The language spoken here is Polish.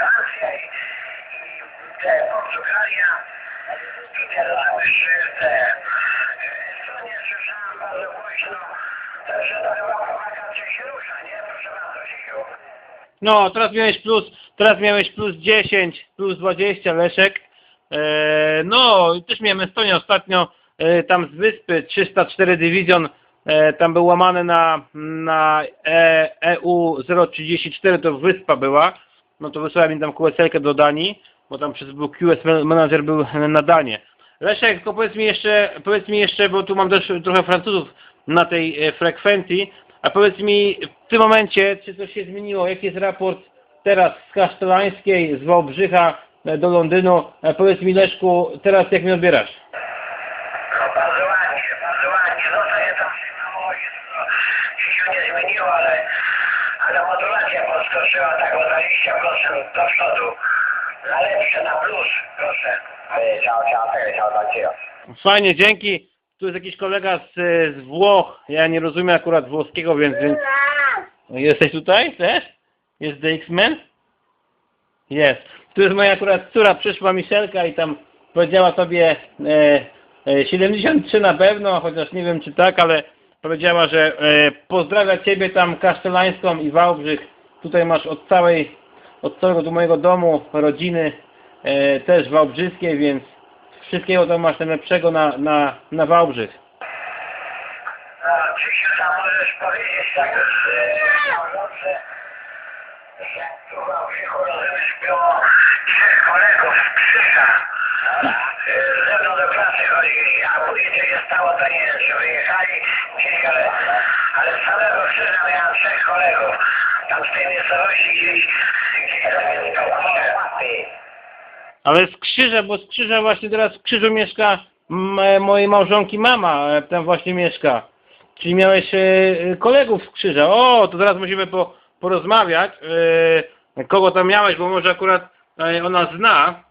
Francja i, i te bardzo głośno, to się rusza, nie? Proszę bardzo. No, teraz miałeś plus, teraz miałeś plus 10, plus 20, Leszek. E, no, też miałem Estonię ostatnio, e, tam z wyspy 304 Division, e, tam był łamany na, na e, EU 034, to wyspa była. No to wysłałem im tam QSL do Danii, bo tam przez był QS manager był na Danię. Leszek, tylko powiedz mi jeszcze, powiedz mi jeszcze, bo tu mam też trochę Francuzów na tej e, frekwencji, a powiedz mi w tym momencie, czy coś się zmieniło, jaki jest raport teraz z Kasztelańskiej, z Wałbrzycha e, do Londynu, E, powiedz mi Leszku, teraz jak mnie odbierasz? No. No się się nie zmieniło, ale, ale modulacja podskoczyła tak o 20% do przodu. Na lepsze, na plus, proszę. Fajnie, dzięki. Tu jest jakiś kolega z, z Włoch, ja nie rozumiem akurat włoskiego, więc, więc... Jesteś tutaj też? Jest The X-Men? Jest. Tu jest moja akurat córa, przyszła Michelka i tam powiedziała tobie e, e, 73 na pewno, chociaż nie wiem czy tak, ale powiedziała, że e, pozdrawia ciebie tam Kasztelańską i Wałbrzych. Tutaj masz od całej, od całego tu mojego domu, rodziny e, też wałbrzyskiej, więc wszystkiego to masz najlepszego na, na, na Wałbrzych. No, tam możesz powiedzieć tak małżonce, że tu Wałbrzychu rozumiesz było trzech kolegów z. czy wyjechali ale, ale z Krzyża trzech kolegów. Tam tej miejscowości gdzieś. Ale z Krzyża, bo z Krzyża właśnie teraz w Krzyżu mieszka m, mojej małżonki mama, e, tam właśnie mieszka. Czyli miałeś e, e, kolegów z Krzyża. O, to teraz musimy po, porozmawiać. E, kogo tam miałeś, bo może akurat e, ona zna.